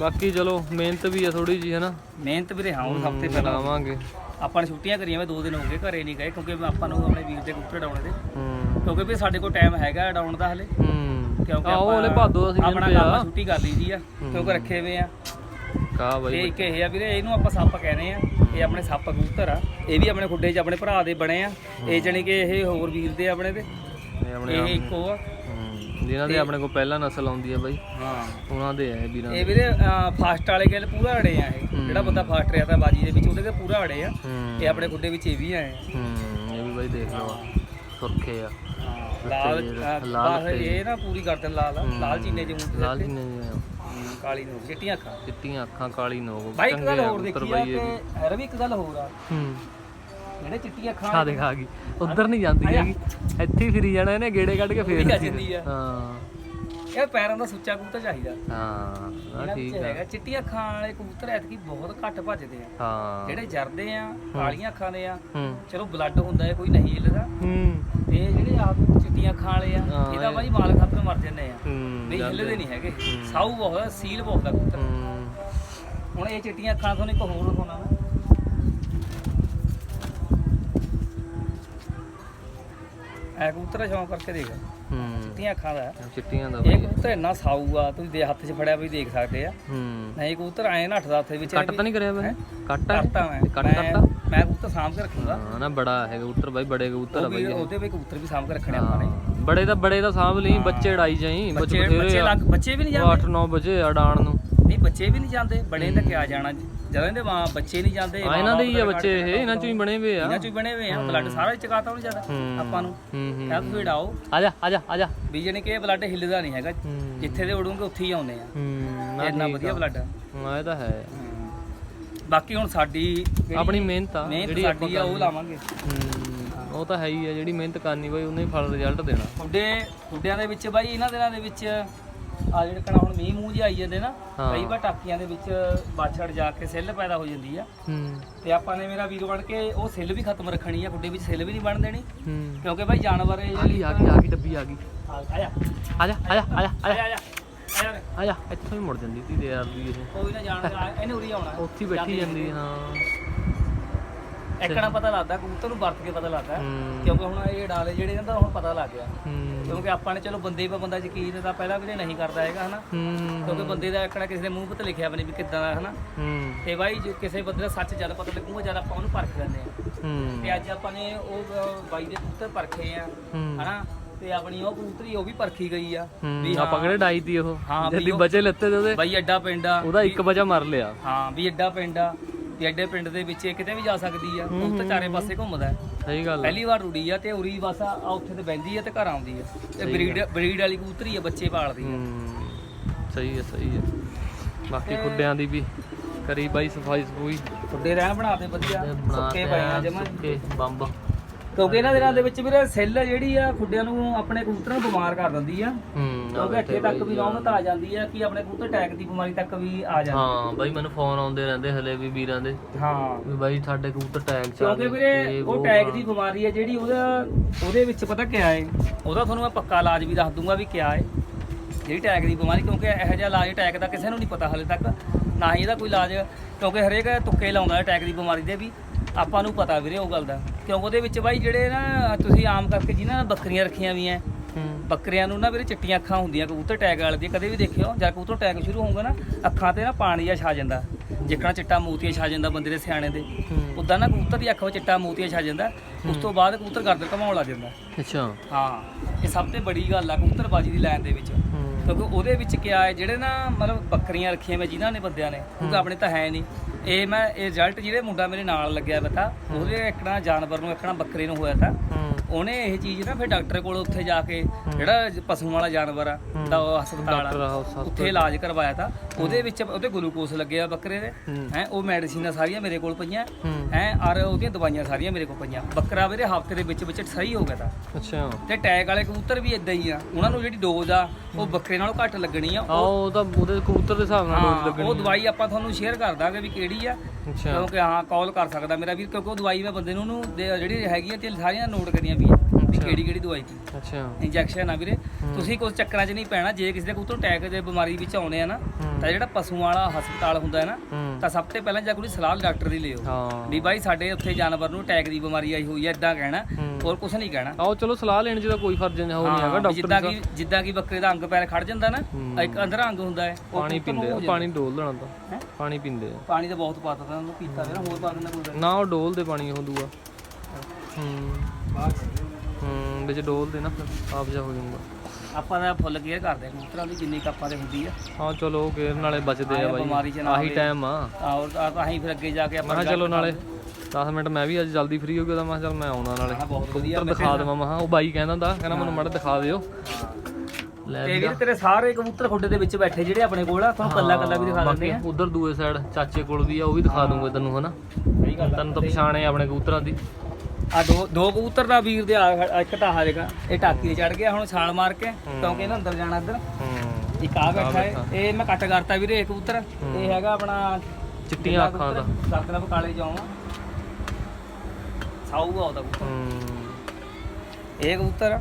ਬਾਕੀ ਚਲੋ ਮਿਹਨਤ ਵੀ ਆ ਥੋੜੀ ਜੀ ਹਨਾ? ਮਿਹਨਤ ਵੀਰੇ ਹਾਂ ਉਹ ਹਫ਼ਤੇ ਪਹਿਲਾਂ ਲਾਵਾਂਗੇ ਆਪਾਂ ਨੇ ਛੁੱਟੀਆਂ ਕਰੀਆਂ ਵੇ ਦੋ ਦਿਨ ਹੋ ਗਏ ਘਰੇ ਨਹੀਂ ਗਏ ਕਿਉਂਕਿ ਆਪਾਂ ਨੂੰ ਆਪਣੇ ਵੀਰ ਦੇ ਕਬੂਤਰ ਡਾਉਣ ਦੇ। ਕਿਉਂਕਿ ਵੀ ਸਾਡੇ ਕੋਲ ਟਾਈਮ ਹੈਗਾ ਡਾਉਣ ਦਾ ਹਲੇ। ਕਿਉਂਕਿ ਆਹ ਉਹਲੇ ਭਾਦੋ ਅਸੀਂ ਆਪਣਾ ਕੰਮ ਛੁੱਟੀ ਕਰ ਲਈਦੀ ਆ ਕਿਉਂਕਿ ਰੱਖੇ ਹੋਏ ਆ। ਕਾ ਤੇ ਬਾਈ। ਇਹ ਆ ਵੀਰੇ ਇਹਨੂੰ ਆਪਾਂ ਸੱਪ ਕਹਿੰਦੇ ਆ। ਇਹ ਆਪਣੇ ਸੱਪ ਕਬੂਤਰ ਆ। ਇਹ ਵੀ ਆਪਣੇ ਖੁੱਡੇ 'ਚ ਆਪਣੇ ਭਰਾ ਦੇ ਬਣੇ ਆ। ਇਹ ਜਾਣੀ ਕਿ ਇਹ ਹੋਰ ਵੀਰ ਦੇ ਆਪਣੇ ਦੇ ਇਹ ਆਪ ਇੱਕੋ ਆ। ਜਿਨ੍ਹਾਂ ਦੇ ਆਪਣੇ ਕੋਲ ਪਹਿਲਾਂ ਨਸਲ ਆਉਂਦੀ ਹੈ ਬਾਈ ਹਾਂ। ਉਹਨਾਂ ਦੇ ਹੈ ਵੀਰਾਂ ਇਹ ਵੀਰੇ ਫਾਸਟ ਵਾਲੇ ਗੱਲ ਪੂਰਾ ਅੜੇ ਆ ਇਹ। ਜਿਹੜਾ ਬੰਦਾ ਫਾਸਟ ਰਿਹਾ ਤਾਂ ਬਾਜੀ ਦੇ ਵਿੱਚ ਉਹਦੇ ਤੇ ਪੂਰਾ ਅੜੇ ਆ। ਇਹ ਆਪਣੇ ਖੁੱਡੇ ਵਿੱਚ ਇਹ ਵੀ ਆਏ ਹੂੰ ਇਹ ਵੀ ਬਾਈ ਦੇਖ ਲਓ ਸੁਰਖੇ ਆ। ਲਾਲ ਲਾਲ ਇਹ ਨਾ ਪੂਰੀ ਕਰਦਣ ਲਾਲ ਆ। ਲਾਲ ਚੀਨੇ ਜਿਹੇ ਲਾਲ ਤੇ ਜੀ ਨੇ ਕਾਲੀ ਨੂੰ ਚਿੱਟੀਆਂ ਅੱਖਾਂ। ਚਿੱਟੀਆਂ ਅੱਖਾਂ ਕਾਲੀ ਨੋਕ। ਬਾਈ ਇੱਕ ਗੱਲ ਹੋਰ ਦੇਖੀ ਆ। ਕਿ ਹੈਰ ਵੀ ਇੱਕ ਗੱਲ ਹੋਰ ਆ। ਹੂੰ। ਜਿਹੜੇ ਚਿੱਟੀਆਂ ਅੱਖਾਂ ਦੇਖ ਗਈ। ਉਧਰ ਨਹੀਂ ਜਾਂਦੀ ਹੈਗੀ। ਇੱਥੇ ਹੀ ਫਿਰੀ ਜਾਣਾ ਇਹਨੇ ਗੇੜੇ ਕੱਢ ਕੇ ਫੇਰ ਆ। ਦਿੱਤੀ। ਜਾਂਦੀ ਆ। ਹਾਂ। ਇਹ ਪੈਰਾਂ ਦਾ ਸੁੱਚਾ ਕਬੂਤਰ ਚਾਹੀਦਾ। ਹਾਂ ਆ ਇਹਨਾਂ ਠੀਕ ਆ। ਹੈਗਾ। ਚਿੱਟੀਆਂ ਅੱਖਾਂ ਵਾਲੇ ਕਬੂਤਰ ਐਤਕੀ ਬਹੁਤ ਘੱਟ ਭੱਜਦੇ ਆ। ਹਾਂ। ਜਿਹੜੇ ਜਰਦੇ ਆ ਕਾਲੀਆਂ ਅੱਖਾਂ ਦੇ ਆ ਹੂੰ। ਚਲੋ ਬਲੱਡ ਹੁੰਦਾ ਹੈ ਕੋਈ ਨਹੀਂ ਹਿੱਲਦਾ। ਹੂੰ। ਤੇ ਜਿਹੜੇ ਆਪ ਚਿੱਟੀਆਂ ਅੱਖਾਂ ਵਾਲੇ ਆ ਹਾਂ, ਇਹਦਾ ਬਾਈ ਮਾਲ ਖਾਤਰ ਮਰ ਜਾਂਦੇ ਆ। ਹੂੰ ਨਹੀਂ ਹਿੱਲਦੇ ਨਹੀਂ ਹੈਗੇ। ਸਾਊ ਬਹੁਤ ਆ, ਸੀਲ ਬਹੁਤ ਆ ਕਬੂਤਰ। ਹੂੰ। ਹੁਣ ਇਹ ਚਿੱਟੀਆਂ ਅੱਖਾਂ ਤੁਹਾਨੂੰ ਇੱਕ ਹੋਰ ਦਿਖਾਉਣਾ। ਮੈਂ ਐ ਕਬੂਤਰ ਦਾ ਸ਼ੌਂਕ ਕਰਕੇ ਦੇਖ। ਹੂੰ। ਚਿੱਟੀਆਂ ਅੱਖਾਂ ਦਾ। ਹੈ। ਚਿੱਟੀਆਂ ਦਾ ਇਹ ਕਬੂਤਰ ਇੰਨਾ ਸਾਊ ਆ ਤੁਸੀਂ ਦੇ ਹੱਥ 'ਚ ਫੜਿਆ ਵੀ ਦੇਖ ਸਕਦੇ ਆ। ਹੂੰ। ਨਹੀਂ ਕਬੂਤਰ ਐ ਨੱਠਦਾ ਉੱਥੇ ਵਿੱਚ ਕੱਟ ਤਾਂ ਨਹੀਂ ਕਰਿਆ ਬਈ ਕੱਟ ਆ? ਕਰਤਾ ਮੈਂ। ਕੱਟ ਮੈਂ- ਕਰਤਾ? ਮੈਂ ਕਬੂਤਰ ਸਾਂਭ ਕੇ ਰੱਖੂੰਗਾ। ਹਾਂ ਨਾ ਬੜਾ ਹੈ ਕਬੂਤਰ ਬਾਈ ਬੜੇ ਕਬੂਤਰ ਆ ਉਹ ਬਾਈ ਵੀ। ਉਹਦੇ ਵੀ ਕਬੂਤਰ ਵੀ ਸਾਂਭ ਕੇ ਰੱਖਣੇ ਆਪਾਂ ਨੇ। ਹਾਂ, ਬੜੇ ਤਾਂ ਬੜੇ ਤਾਂ ਸਾਂਭ ਲਈ ਬੱਚੇ ਉਡਾਈ ਜਾਈ ਬੱਚੇ ਬੱਚੇ ਲੱਗ ਬੱਚੇ ਵੀ ਨਹੀਂ ਜਾਂਦੇ। 8-9 ਵਜੇ ਅਡਾਣ ਨੂੰ। ਨਹੀਂ ਬੱਚੇ ਵੀ ਨਹੀਂ ਜਾਂਦੇ ਬੜੇ ਤਾਂ ਕਿਆ ਜਾਣਾ। ਜਦੋਂ ਇਹਦੇ ਮਾਂ ਬੱਚੇ ਨਹੀਂ ਜਾਂਦੇ ਆ ਇਹਨਾਂ ਦੇ ਹੀ ਆ ਬੱਚੇ ਇਹ ਇਹਨਾਂ ਚੋਂ ਹੀ ਬਣੇ ਹੋਏ ਆ। ਇਹਨਾਂ ਚ ਵੀ ਬਣੇ ਹੋਏ ਆ। ਬਲੱਡ ਸਾਰਾ ਹੀ ਚਕਾਤਾ ਉਹਨੂੰ ਜ਼ਿਆਦਾ ਹੂੰ। ਆਪਾਂ ਨੂੰ। ਹੂੰ ਹੂੰ ਕਹਿੰਦਾ ਤੁਸੀਂ ਉਡਾਓ ਆ ਜਾ ਆ ਜਾ ਆ ਜਾ। ਵੀ ਜਾਣੀ ਕਿ ਇਹ ਬਲੱਡ ਹਿੱਲਦਾ ਨਹੀਂ ਹੈਗਾ। ਹੂੰ। ਜਿੱਥੇ ਦੇ ਉਡੂਗੇ ਉੱਥੇ ਹੀ ਆਉਂਦੇ ਆ। ਹੂੰ ਨਾ ਇੰਨਾ ਵਧੀਆ ਬਲੱਡ ਹਾਂ ਇਹ ਤਾਂ ਹੈ। ਬਾਕੀ ਹੁਣ ਸਾਡੀ ਜਿਹੜੀ ਆਪਣੀ ਮਿਹਨਤ ਆ ਮਿਹਨਤ ਸਾਡੀ ਆ ਉਹ ਲਾਵਾਂਗੇ। ਹੂੰ ਉਹ ਤਾਂ ਹੈ ਹੀ ਆ। ਜਿਹੜੀ ਮਿਹਨਤ ਕਰਨੀ ਬਾਈ ਉਹਨੇ ਫਲ ਰਿਜ਼ਲਟ ਦੇਣਾ। ਖੁੱਡੇ ਖੁੱਡਿਆਂ ਦੇ ਵਿੱਚ ਬਾਈ ਇਹਨਾਂ ਦਿਨਾਂ ਦੇ ਵਿੱਚ ਆ ਜਿਹੜੇ ਕਣਾ ਹੁਣ ਮੀਂਹ ਮੂੰਹ ਜਿਹੇ ਆਈ ਜਾਂਦੇ ਨਾ ਹਾਂ। ਕਈ ਵਾਰ ਟਾਕੀਆਂ ਦੇ ਵਿੱਚ ਬਾਛੜ ਜਾ ਕੇ ਸੈੱਲ ਪੈਦਾ ਹੋ ਜਾਂਦੀ ਆ। ਹੂੰ। ਤੇ ਆਪਾਂ ਨੇ ਮੇਰਾ ਵੀਰ ਬਣ ਕੇ ਉਹ ਸੈੱਲ ਵੀ ਖਤਮ ਰੱਖਣੀ ਆ ਖੁੱਡੇ ਵਿੱਚ ਸੈੱਲ ਵੀ ਨਹੀਂ ਬਣ ਦੇਣੀ। ਹੂੰ। ਕਿਉਂਕਿ ਬਾਈ ਜਾਨਵਰ ਇਹ ਆ ਗਈ ਆ ਗਈ ਆ ਗਈ ਡੱਬੀ ਆ ਗਈ। ਆ ਜਾ। ਆ ਜਾ ਆ ਜਾ ਆ ਜਾ ਆ ਆ ਜਾ ਜਾ। ਆ ਜਾ ਆ ਜਾ ਇੱਥੋਂ ਹੀ ਮੁੜ ਜਾਂਦੀ ਤੀ ਯਾਰ ਦੀ ਇਹ। ਕੋਈ ਨਾ ਜਾਣਦਾ ਇਹਨੇ ਉਰੀ ਆਉਣਾ। ਉੱਥੇ ਹੀ ਬੈਠੀ ਜਾਂਦੀ। ਹਾਂ। ਇੱਕਣਾ ਪਤਾ ਲੱਗਦਾ ਕਬੂਤਰ ਨੂੰ ਵਰਤ ਕੇ ਪਤਾ ਲੱਗਦਾ ਕਿਉਂਕਿ ਹੁਣ ਇਹ ਡਾਲੇ ਜਿਹੜੇ ਨੇ ਤਾਂ ਹੁਣ ਪਤਾ ਲੱਗ ਗਿਆ। ਕਿਉਂਕਿ ਆਪਾਂ ਨੇ ਚਲੋ ਬੰਦੇ 'ਤੇ ਬੰਦਾ ਯਕੀਨ ਤਾਂ ਪਹਿਲਾਂ ਵੀ ਨਹੀਂ ਕਰਦਾ ਹੈਗਾ ਹਨਾ? ਕਿਉਂਕਿ ਬੰਦੇ ਦਾ ਇੱਕਣਾ ਕਿਸੇ ਦੇ ਮੂੰਹ 'ਤੇ ਲਿਖਿਆ ਬਣੀ ਵੀ ਕਿੱਦਾਂ ਦਾ ਹਨਾ? ਤੇ ਬਾਈ ਜੇ ਕਿਸੇ ਬੰਦੇ ਦਾ ਸੱਚ ਜਦ ਪਤਾ ਲੱਗੂਗਾ ਜਦ ਆਪਾਂ ਉਹਨੂੰ ਪਰਖ ਲੈਂਦੇ ਆ ਤੇ ਅੱਜ ਆਪਾਂ ਨੇ ਉਹ ਬਾਈ ਦੇ ਕਬੂਤਰ ਪਰਖੇ ਆ ਹਨਾ? ਤੇ ਆਪਣੀ ਉਹ ਕਬੂਤਰੀ ਉਹ ਵੀ ਪਰਖੀ ਗਈ ਆ ਹੂੰ। ਆਪਾਂ ਕਿਹੜੇ ਡਾਈ ਤੀ ਉਹ? ਹਾਂ, ਵੀ ਬਚੇ ਲੱਤੇ ਤੇ ਉਹਦੇ? ਬਾਈ ਐਡਾ ਪਿੰਡ ਆ ਉਹਦਾ ਇੱਕ ਵਜਾ ਮਰ ਲਿਆ। ਹਾਂ ਵੀ ਐਡਾ ਪਿੰਡ ਆ। ਵੀ ਐਡੇ ਪਿੰਡ ਦੇ ਵਿੱਚ ਇਹ ਕਿਤੇ ਵੀ ਜਾ ਸਕਦੀ ਆ ਉਹ ਤਾਂ ਚਾਰੇ ਪਾਸੇ ਘੁੰਮਦਾ ਹੈ। ਸਹੀ ਗੱਲ ਆ। ਪਹਿਲੀ ਵਾਰ ਉੜੀ ਆ ਤੇ ਉਰੀ ਬਸ ਆ ਆ ਉੱਥੇ ਤੇ ਬੈੰਦੀ ਆ ਤੇ ਘਰ ਆਉਂਦੀ ਆ। ਤੇ ਬਰੀਡ ਬਰੀਡ ਵਾਲੀ ਕਬੂਤਰੀ ਆ ਬੱਚੇ ਪਾਲਦੀ ਆ। ਹੂੰ ਸਹੀ ਹੈ ਸਹੀ ਹੈ ਬਾਕੀ ਖੁੱਡਿਆਂ ਦੀ ਵੀ ਕਰੀ ਬਾਈ ਸਫ਼ਾਈ ਸਫੂਈ। ਤੁਹਾਡੇ ਰਹਿਣ ਬਣਾਤੇ ਵਧੀਆ ਸੁੱਕੇ ਪਏ ਆ ਜਮਾ। ਸੁੱਕੇ ਬੰਬ। ਕਿਉਂਕਿ ਇਹਨਾਂ ਦਿਨਾਂ ਦੇ ਵਿੱਚ ਵੀਰੇ ਸੈੱਲ ਜਿਹੜੀ ਆ ਖੁੱਡਿਆਂ ਨੂੰ ਆਪਣੇ ਕਬੂਤਰਾਂ ਨੂੰ ਬਿਮਾਰ ਕਰ ਦਿੰਦੀ ਆ। ਹੂੰ। ਕਿਉਂਕਿ ਇੱਥੇ ਤੱਕ ਵੀ ਰੌਣਕ ਆ ਜਾਂਦੀ ਆ ਕਿ ਆਪਣੇ ਕਬੂਤਰ ਅਟੈਕ ਦੀ ਬਿਮਾਰੀ ਤੱਕ ਵੀ ਆ ਜਾਂਦੀ ਹਾਂ ਬਾਈ ਮੈਨੂੰ ਫੋਨ ਆਉਂਦੇ ਰਹਿੰਦੇ ਹਲੇ ਵੀ ਵੀਰਾਂ ਦੇ। ਹਾਂ। ਵੀ ਬਾਈ ਸਾਡੇ ਕਬੂਤਰ ਟੈਗ ਚ ਆ ਕਿਉਂਕਿ ਗਏ, ਵੀਰੇ ਇਹ ਉਹ ਟੈਗ ਦੀ ਬਿਮਾਰੀ ਹੈ ਜਿਹੜੀ ਉਹਦਾ ਉਹਦੇ ਵਿੱਚ ਪਤਾ ਕਿਆ ਹੈ ਉਹਦਾ ਤੁਹਾਨੂੰ ਮੈਂ ਪੱਕਾ ਇਲਾਜ ਵੀ ਦੱਸ ਦੂੰਗਾ ਵੀ ਕਿਆ ਹੈ ਜਿਹੜੀ ਟੈਗ ਦੀ ਬਿਮਾਰੀ ਕਿਉਂਕਿ ਇਹੋ ਜਿਹਾ ਇਲਾਜ ਟੈਗ ਦਾ ਕਿਸੇ ਨੂੰ ਨਹੀਂ ਪਤਾ ਹਲੇ ਤੱਕ। ਨਾ ਹੀ ਇਹਦਾ ਕੋਈ ਇਲਾਜ ਕਿਉਂਕਿ ਹਰੇਕ ਤੁੱਕੇ ਲਾਉਂਦਾ ਟੈਗ ਦੀ ਬਿਮਾਰੀ ਦੇ ਵੀ। ਆਪਾਂ ਨੂੰ ਪਤਾ ਵੀਰੇ ਉਹ ਗੱਲ ਦਾ। ਕਿਉਂਕਿ ਉਹਦੇ ਵਿੱਚ ਬਾਈ ਜਿਹੜੇ ਨਾ ਤੁਸੀਂ ਆਮ ਕਰਕੇ ਜਿਨ੍ਹਾਂ ਨੇ ਬੱਕਰੀਆਂ ਰੱਖੀਆਂ ਵੀ ਐ ਬੱਕਰੀਆਂ ਨੂੰ ਨਾ ਵੀਰੇ ਚਿੱਟੀਆਂ ਅੱਖਾਂ ਹੁੰਦੀਆਂ ਕਬੂਤਰ ਟੈਗ ਵਾਲੇ ਦੀ ਕਦੇ ਵੀ ਦੇਖਿਓ ਜਦ ਕਬੂਤਰ ਟੈਗ ਸ਼ੁਰੂ ਹੋਊਗਾ ਨਾ ਅੱਖਾਂ ਤੇ ਨਾ ਪਾਣੀ ਜਿਹਾ ਛਾ ਜਾਂਦਾ। ਜਿੱਕਣਾ ਚਿੱਟਾ ਮੋਤੀਆ ਛਾ ਜਾਂਦਾ ਬੰਦੇ ਦੇ ਸਿਆਣੇ ਦੇ। ਉਦਾਂ ਨਾ ਕਬੂਤਰ ਦੀ ਅੱਖ ਵਿੱਚ ਚਿੱਟਾ ਮੋਤੀਆ ਛਾ ਜਾਂਦਾ ਉਸ ਤੋਂ ਬਾਅਦ ਕਬੂਤਰ ਗਰਦਨ ਘਮਾਉਣ ਲੱਗ ਜਾਂਦਾ। ਅੱਛਾ। ਹਾਂ ਇਹ ਸਭ ਤੋਂ ਬੜੀ ਗੱਲ ਆ ਕਬੂਤਰਬਾਜੀ ਦੀ ਲਾਈਨ ਦੇ ਵਿੱਚ। ਕਿਉਂਕਿ ਉਹਦੇ ਵਿੱਚ ਕਿਆ ਹੈ ਜਿਹੜੇ ਨਾ ਮਤਲਬ ਬੱਕਰੀਆਂ ਰੱਖੀਆਂ ਮੈਂ ਜਿਨ੍ਹਾਂ ਨੇ ਬੰਦਿਆਂ ਨੇ ਕਿਉਂਕਿ ਆਪਣੇ ਤਾਂ ਹੈ ਨਹੀਂ। ਇਹ ਮੈਂ ਇਹ ਰਿਜ਼ਲਟ ਜਿਹੜੇ ਮੁੰਡਾ ਮੇਰੇ ਨਾਲ ਲੱਗਿਆ ਬਤਾ ਉਹਦੇ ਇੱਕਣਾ ਜਾਨਵਰ ਨੂੰ ਇੱਕਣਾ ਬੱਕਰੇ ਨੂੰ ਹੋਇਆ ਤਾਂ ਉਹਨੇ ਇਹ ਚੀਜ਼ ਨਾ ਫਿਰ ਡਾਕਟਰ ਕੋਲ ਉੱਥੇ ਜਾ ਕੇ ਜਿਹੜਾ ਪਸ਼ੂਆਂ ਵਾਲਾ ਜਾਨਵਰ ਆ ਦਾ ਉਹ ਹਸਪਤਾਲ ਆ ਉੱਥੇ ਇਲਾਜ ਕਰਵਾਇਆ ਤਾਂ। ਉਹਦੇ ਵਿੱਚ ਉਹਦੇ ਗਲੂਕੋਸ ਲੱਗਿਆ ਬੱਕਰੇ ਦੇ ਹੂੰ। ਉਹ ਮੈਡੀਸਿਨਾਂ ਸਾਰੀਆਂ ਮੇਰੇ ਕੋਲ ਪਈਆਂ ਹੂੰ। ਔਰ ਉਹਦੀਆਂ ਦਵਾਈਆਂ ਸਾਰੀਆਂ ਮੇਰੇ ਕੋਲ ਪਈਆਂ। ਬੱਕਰਾ ਵੀਰੇ ਹਫ਼ਤੇ ਦੇ ਵਿੱਚ ਵਿੱਚ ਸਹੀ ਹੋ ਗਿਆ ਤਾਂ। ਅੱਛਾ। ਤੇ ਟੈਗ ਵਾਲੇ ਕਬੂਤਰ ਵੀ ਇਦਾਂ ਹੀ ਆ। ਉਹਨਾਂ ਨੂੰ ਜਿਹੜੀ ਡੋਜ਼ ਆ ਉਹ ਬੱਕਰੇ ਨਾਲੋਂ ਘੱਟ ਲੱਗਣੀ ਆ। ਉਹ ਤਾਂ ਉਹਦੇ ਕਬੂਤਰ ਦੇ ਹਿਸਾਬ ਨਾਲ ਡੋਜ਼ ਲੱਗਣੀ ਉਹ ਦਵਾਈ ਆਪਾਂ ਤੁਹਾਨੂੰ ਸ਼ੇਅਰ ਕਰ ਦਾਂਗੇ ਵੀ ਕਿਹੜੀ ਆ। ਕਿਉਂਕਿ ਹਾਂ ਕਾਲ ਕਰ ਸਕਦਾ ਮੇਰਾ ਵੀਰ ਕਿਉਂਕਿ ਉਹ ਦਵਾਈ ਮੈਂ ਬੰਦੇ ਨੂੰ ਉਹਨੂੰ ਜਿਹੜੀ ਹੈਗੀ ਆ ਤੇ ਸਾਰੀਆਂ ਨੋਟ ਕਰੀਆਂ ਵੀ ਆ। ਵੀ ਕਿਹੜੀ ਕਿਹੜੀ ਦਵਾਈ ਦੀ ਅੱਛਾ। ਇੰਜੈਕਸ਼ਨ ਆ ਵੀਰੇ। ਤੁਸੀਂ ਕੁਝ ਚੱਕਰਾਂ 'ਚ ਨਹੀਂ ਪੈਣਾ। ਜੇ ਕਿਸੇ ਦੇ ਕਬੂਤਰ ਅਟੈਕ ਦੇ ਬਿਮਾਰੀ ਵਿੱਚ ਆਉਂਦੇ ਆ ਨਾ। ਤਾਂ ਜਿਹੜਾ ਪਸ਼ੂਆਂ ਵਾਲਾ ਹਸਪਤਾਲ ਹੁੰਦਾ ਹੈ ਨਾ ਤਾਂ ਸਭ ਤੋਂ ਪਹਿਲਾਂ ਜਾ ਕੋਈ ਸਲਾਹ ਡਾਕਟਰ ਦੀ ਲਿਓ। ਵੀ ਬਾਈ ਸਾਡੇ ਉੱਥੇ ਜਾਨਵਰ ਨੂੰ ਅਟੈਕ ਦੀ ਬਿਮਾਰੀ ਆਈ ਹੋਈ ਹੈ ਇਦਾਂ ਕਹਿਣਾ। ਹੋਰ ਕੁਝ ਨਹੀਂ ਕਹਿਣਾ। ਆਓ ਚਲੋ ਸਲਾਹ ਲੈਣ ਤਾਂ ਕੋਈ ਫਰਜ਼ ਨਹੀਂ ਹੋ ਨਹੀਂ ਹੈਗਾ ਡਾਕਟਰ ਜਿੱਦਾਂ ਕਿ ਜਿੱਦਾਂ ਕਿ ਬੱਕਰੇ ਦਾ ਅੰਗ ਪੈਰ ਖੜ ਜਾਂਦਾ ਨਾ। ਇੱਕ ਅੰਦਰ ਅੰਗ ਹੁੰਦਾ ਹੈ ਪਾਣੀ ਪੀਂਦੇ ਆ। ਪਾਣੀ ਡੋਲ ਦੇਣਾ ਤਾਂ? ਪਾਣੀ ਪੀਂਦੇ ਆ। ਪਾਣੀ ਤਾਂ ਬਹੁਤ ਪਾਤਾ ਤਾਂ ਉਹਨੂੰ ਪੀਤਾ ਫਿਰ ਹੋਰ ਪਾ ਦਿੰਦਾ ਕੋਈ ਨਾ ਉਹ ਡੋਲ ਦੇ ਪਾਣੀ ਉਹ ਦੂਆ। ਹੂੰ। ਹੂੰ ਵਿੱਚ ਡੋਲ ਦੇ ਨਾ ਫਿਰ ਆਪ ਜਾ ਹੋ ਜਾਊਗਾ। ਆਪਾਂ ਤਾਂ ਫੁੱਲ ਕੇਅਰ ਕਰਦੇ ਹਾਂ ਕਬੂਤਰਾਂ ਦੀ ਜਿੰਨੀ ਕੁ ਆਪਾਂ ਦੇ ਹੁੰਦੀ ਆ। ਹਾਂ ਚਲੋ ਗੇਰ ਨਾਲੇ ਬਚਦੇ ਆ ਹਾਂ, ਬਿਮਾਰੀ ਚ ਬਾਈ ਨਾ ਆਹੀ। ਟਾਈਮ ਆ। ਹੋਰ ਤਾਂ ਅਸੀਂ ਫਿਰ ਅੱਗੇ ਜਾ ਕੇ ਮੈਂ ਕਿਹਾ ਚਲੋ ਨਾਲੇ 10 ਮਿੰਟ ਮੈਂ ਵੀ ਅੱਜ ਜਲਦੀ ਫ੍ਰੀ ਹੋ ਗਿਆ ਤਾਂ ਮੈਂ ਕਿਹਾ ਚੱਲ ਮੈਂ ਆਉਣਾ ਨਾਲੇ। ਹਾਂ, ਬਹੁਤ ਵਧੀਆ ਕਬੂਤਰ ਦਿਖਾ ਦੇਵਾਂ ਮੈਂ ਕਿਹਾ ਉਹ ਬਾਈ ਕਹਿੰਦਾ ਹੁੰਦਾ ਕਹਿੰਦਾ ਮੈਨੂੰ ਮੜ ਦਿਖਾ ਦਿਓ। ਲੈ ਤੇ ਵੀਰ ਤੇਰੇ ਸਾਰੇ ਕਬੂਤਰ ਖੁੱਡੇ ਦੇ ਵਿੱਚ ਬੈਠੇ ਜਿਹੜੇ ਆਪਣੇ ਕੋਲ ਆ ਤੁਹਾਨੂੰ ਕੱਲਾ ਕੱਲਾ ਵੀ ਦਿਖਾ ਦਿੰਦੇ ਆ। ਉਧਰ ਦੂਏ ਸਾਈਡ ਚਾਚੇ ਕੋਲ ਵੀ ਆ ਉਹ ਵੀ ਦਿਖਾ ਦੂੰਗਾ ਤੈਨੂੰ ਹਨਾ? ਸਹੀ ਗੱਲ ਤੈਨੂੰ ਤਾਂ ਪਛਾਣੇ ਆਪਣੇ ਕਬੂਤਰਾਂ ਦੀ। ਆ ਦੋ ਦੋ ਕਬੂਤਰ ਦਾ ਵੀਰ ਦੇ ਆ ਆ ਇੱਕ ਤਾਂ ਹਾਰੇਗਾ ਇਹ ਟਾਕੀ ਤੇ ਚੜ ਗਿਆ ਹੁਣ ਛਾਲ ਮਾਰ ਕੇ ਕਿਉਂਕਿ ਇਹਨਾਂ ਅੰਦਰ ਜਾਣਾ ਇੱਧਰ। ਹੂੰ। ਇੱਕ ਆ ਬੈਠਾ ਹੈ ਇਹ ਮੈਂ ਕੱਟ ਕਰਤਾ ਵੀਰੇ ਇਹ ਕਬੂਤਰ। ਇਹ ਹੈਗਾ ਆਪਣਾ ਚਿੱਟੀਆਂ ਅੱਖਾਂ ਦਾ। ਦਰਦਨਾ ਕਾਲੇ ਜਾਉਂ ਸਾਊ ਆ ਉਹਦਾ ਕਬੂਤਰ। ਹੂੰ। ਇਹ ਕਬੂਤਰ ਆ,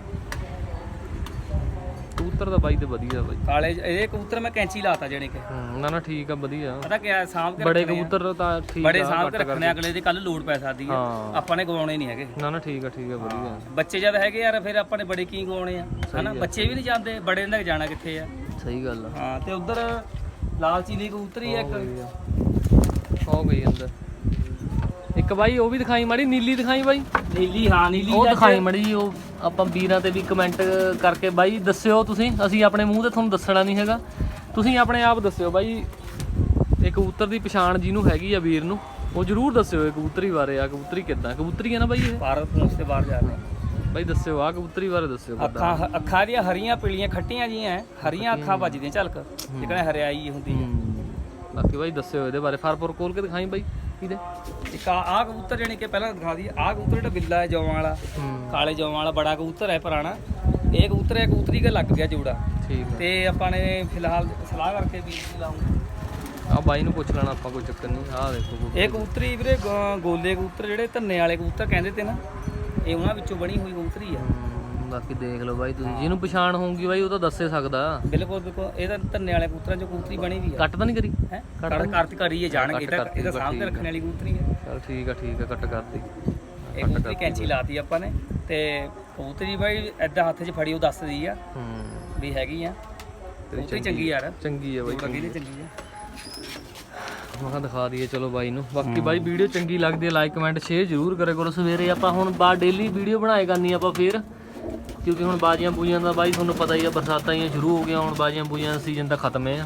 ਕਬੂਤਰ ਦਾ ਬਾਈ ਤੇ ਵਧੀਆ ਬਾਈ। ਕਾਲੇ ਇਹ ਕਬੂਤਰ ਮੈਂ ਕੈਂਚੀ ਲਾਤਾ ਜਾਣੀ ਕਿ। ਹੂੰ ਨਾ ਨਾ ਠੀਕ ਆ ਵਧੀਆ। ਪਤਾ ਕੀ ਆ ਸਾਂਭ ਕੇ ਬੜੇ ਰੱਖਣੇ ਆ। ਕਬੂਤਰ ਤਾਂ ਠੀਕ ਬੜੇ ਆ ਸਾਂਭ ਕੇ ਰੱਖਣੇ ਆ, ਅਗਲੇ ਦੇ ਕੱਲ ਲੋਡ ਪੈ ਸਕਦੀ ਆ। ਹਾਂ। ਆਪਾਂ ਨੇ ਗਵਾਉਣੇ ਨਹੀਂ ਹੈਗੇ। ਨਾ ਨਾ ਠੀਕ ਆ ਠੀਕ ਆ ਵਧੀਆ। ਬੱਚੇ ਜਦ ਹੈਗੇ ਯਾਰ ਫਿਰ ਆਪਾਂ ਨੇ ਬੜੇ ਕੀ ਗਵਾਉਣੇ ਆ। ਹਨਾ ਬੱਚੇ ਵੀ ਨਹੀਂ ਜਾਂਦੇ ਬੜੇ ਨੇ ਜਾਣਾ ਕਿੱਥੇ ਆ। ਸਹੀ ਗੱਲ ਆ। ਹਾਂ ਤੇ ਉਧਰ ਲਾਲ ਚੀਨੀ ਕਬੂਤਰੀ ਆ ਇੱਕ। ਹੋ ਗਈ ਅੰਦਰ। ਇੱਕ ਬਾਈ ਉਹ ਵੀ ਦਿਖਾਈ ਮਾੜੀ ਨੀਲੀ ਦਿਖਾਈ ਬਾਈ। ਨੀਲੀ ਹਾਂ ਨੀਲੀ ਉਹ ਦਿਖਾਈ ਮੜੀ ਉਹ ਆਪਾਂ ਵੀਰਾਂ ਤੇ ਵੀ ਕਮੈਂਟ ਕਰਕੇ ਬਾਈ ਦੱਸਿਓ ਤੁਸੀਂ। ਅਸੀਂ ਆਪਣੇ ਮੂੰਹ ਤੇ ਤੁਹਾਨੂੰ ਦੱਸਣਾ ਨਹੀਂ ਹੈਗਾ। ਤੁਸੀਂ ਆਪਣੇ ਆਪ ਦੱਸਿਓ ਬਾਈ ਇਹ ਕਬੂਤਰ ਦੀ ਪਛਾਣ ਜਿਹਨੂੰ ਹੈਗੀ ਆ ਵੀਰ ਨੂੰ ਉਹ ਜਰੂਰ ਦੱਸਿਓ ਇਹ ਕਬੂਤਰੀ ਬਾਰੇ ਆ ਕਬੂਤਰੀ ਕਿੱਦਾਂ? ਕਬੂਤਰੀ ਆ ਨਾ ਬਾਈ ਇਹ? ਭਾਰਤ ਪਹੁੰਚ ਤੇ ਬਾਹਰ ਜਾ ਰਹੇ ਬਾਈ ਦੱਸਿਓ ਆ ਕਬੂਤਰੀ ਬਾਰੇ ਦੱਸਿਓ ਕਿੱਦਾਂ। ਅੱਖਾਂ ਅੱਖਾਂ ਦੀਆਂ ਹਰੀਆਂ ਪੀਲੀਆਂ ਖੱਟੀਆਂ ਜੀਆਂ ਹੈ, ਹਰੀਆਂ ਅੱਖਾਂ ਵੱਜਦੀਆਂ ਝਲਕ। ਜਿਕਣੇ ਹਰਿਆਈ ਹੁੰਦੀ ਹੈ। ਬਾਕੀ ਬਾਈ ਦੱਸਿਓ ਇਹਦੇ ਬਾਰੇ ਫਰਪੁਰ ਖੋਲ ਕੇ ਦਿਖਾਈ ਬਾਈ। ਇਹਦੇ ਇੱਕ ਆ ਆਹ ਕਬੂਤਰ ਜਾਣੀ ਕਿ ਪਹਿਲਾਂ ਦਿਖਾ ਦਈਏ ਆਹ ਕਬੂਤਰ ਜਿਹੜਾ ਬਿੱਲਾ ਹੈ ਜੌਆਂ ਵਾਲਾ ਕਾਲੇ ਜੌਆਂ ਵਾਲਾ ਬੜਾ ਕਬੂਤਰ ਹੈ ਪੁਰਾਣਾ। ਇਹ ਕਬੂਤਰ ਹੈ ਕਬੂਤਰੀ ਕੇ ਲੱਗ ਗਿਆ ਜੋੜਾ। ਠੀਕ ਤੇ ਆਪਾਂ ਨੇ ਫਿਲਹਾਲ ਸਲਾਹ ਕਰਕੇ ਵੀ ਲਾਉਂਗੇ ਆ ਬਾਈ ਨੂੰ ਪੁੱਛ ਲੈਣਾ ਆਪਾਂ ਕੋਈ ਚੱਕਰ ਨਹੀਂ ਆਹ ਦੇਖੋ। ਇਹ ਕਬੂਤਰੀ ਵੀਰੇ ਗੋਲੇ ਕਬੂਤਰ ਜਿਹੜੇ ਧੰਨੇ ਵਾਲੇ ਕਬੂਤਰ ਕਹਿੰਦੇ ਤੇ ਨਾ ਇਹ ਉਹਨਾਂ ਵਿੱਚੋਂ ਬਣੀ ਹੋਈ ਕਬੂਤਰੀ ਆ। ਬਾਕੀ ਦੇਖ ਲਓ ਬਾਈ ਤੁਸੀਂ। ਜਿਹਨੂੰ ਪਛਾਣ ਹੋਊਗੀ ਬਾਈ ਉਹ ਤਾਂ ਦੱਸੇ ਸਕਦਾ। ਬਿਲਕੁਲ ਬਿਲਕੁਲ। ਇਹ ਤਾਂ ਧੰਨੇ ਵਾਲੇ ਕਬੂਤਰਾਂ ਚੋਂ ਕਬੂਤਰੀ ਬਣੀ ਵੀ ਆ। ਕੱਟ ਤਾਂ ਨਹੀਂ ਕਰੀ? ਹੈ? ਕਰ ਕਰਤ ਇਹ ਤਾਂ ਕਰਤੀ, ਇਹ ਤਾਂ ਕੇ ਠੀਕ ਰੱਖਣ ਵਾਲੀ ਕਬੂਤਰੀ ਹੈ ਚਲ ਠੀਕ ਆ ਠੀਕ ਆ ਕੱਟ ਕਰਦੀ ਇਹ ਕਬੂਤਰੀ ਕੈਂਚੀ ਲਾਤੀ ਆਪਾਂ ਨੇ। ਤੇ ਕਬੂਤਰੀ ਬਾਈ ਐਦਾਂ ਹੱਥ 'ਚ ਫੜੀ ਉਹ ਦੱਸਦੀ ਆ ਹੂੰ। ਵੀ ਹੈਗੀ ਆ। ਕਬੂਤਰੀ ਚੰਗੀ ਯਾਰ। ਚੰਗੀ ਆ ਬਾਈ ਲੱਗੀ ਤੇ ਚੰਗੀ ਆ। ਮੈਂ ਕਿਹਾ ਦਿਖਾ ਦਈਏ ਚਲੋ ਬਾਈ ਨੂੰ। ਬਾਕੀ ਬਾਈ ਵੀਡੀਓ ਚੰਗੀ ਲੱਗਦੀ ਹੈ ਲਾਈਕ ਕਮੈਂਟ ਸ਼ੇਅਰ ਜ਼ਰੂਰ ਕਰਿਆ ਕਰੋ। ਸਵੇਰੇ ਆਪਾਂ ਹੁਣ ਬਾ ਡੇਲੀ ਵੀਡੀਓ ਬਣਾਏ ਕਰਨੀ ਆਪਾਂ ਫੇਰ। ਕਿਉਂਕਿ ਹੁਣ ਬਾਜੀਆਂ ਬੂਜੀਆਂ ਦਾ ਬਾਈ ਤੁਹਾਨੂੰ ਪਤਾ ਹੀ ਆ ਬਰਸਾਤਾਂ ਹੀ ਸ਼ੁਰੂ ਹੋ ਗਈਆਂ ਹੁਣ ਬਾਜੀਆਂ ਬੂਜੀਆਂ ਦਾ ਸੀਜ਼ਨ ਤਾਂ ਖਤਮ ਹੈ।